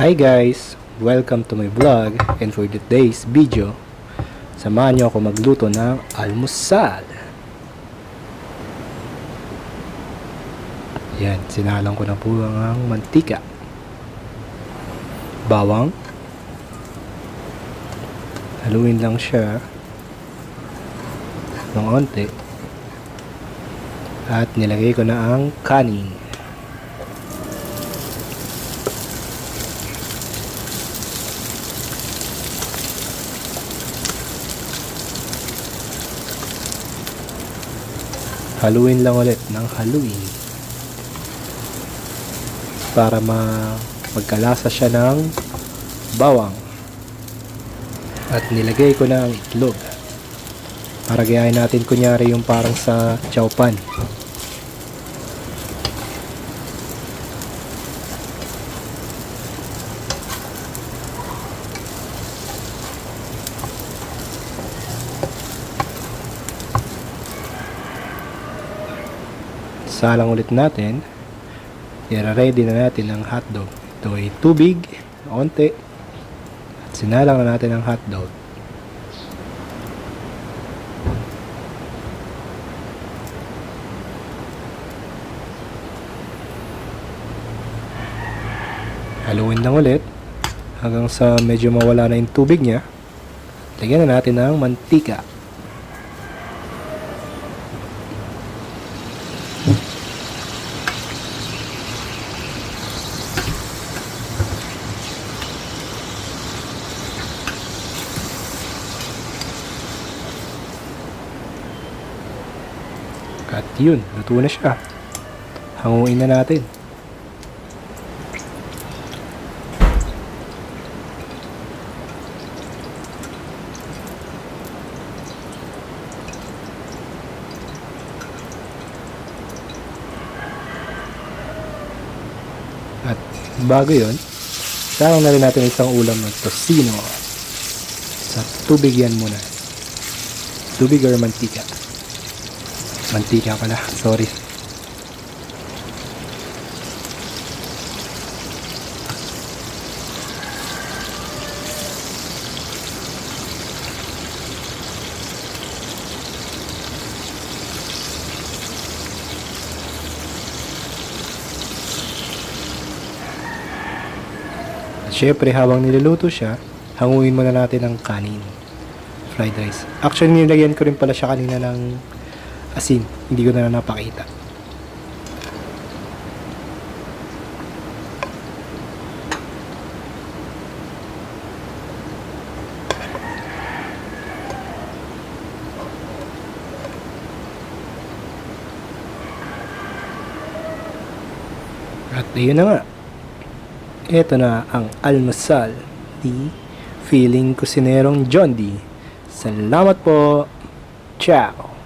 Hi guys! Welcome to my vlog and for today's video, samahan niyo ako magluto ng almusal. Yan, sinalang ko na po ang mantika. Bawang. Haluin lang siya ng onte. At nilagay ko na ang kanin. Haluin lang ulit ng haluin para ma magkalasa siya ng bawang. At nilagay ko na ang itlog. Para gayahin natin kunyari yung parang sa chowpan salang ulit natin. I-ready na natin ang hotdog. Ito ay tubig onte at sinalang na natin ang hotdog. Haluin lang ulit hanggang sa medyo mawala na yung tubig niya. Lagyan na natin ng mantika At yun, luto na siya. Hanguin na natin. At bago yun, sarang na rin natin isang ulam ng tosino. Sa tubig yan muna. Tubig or mantika. Mantika pala, sorry. At syempre, habang niluluto siya, hanguin muna natin ang kanin. Fried rice. Actually, nilagyan ko rin pala siya kanina ng asin. Hindi ko na napakita. At ayun na nga. Ito na ang almusal ni Feeling Kusinerong John D. Salamat po. Ciao.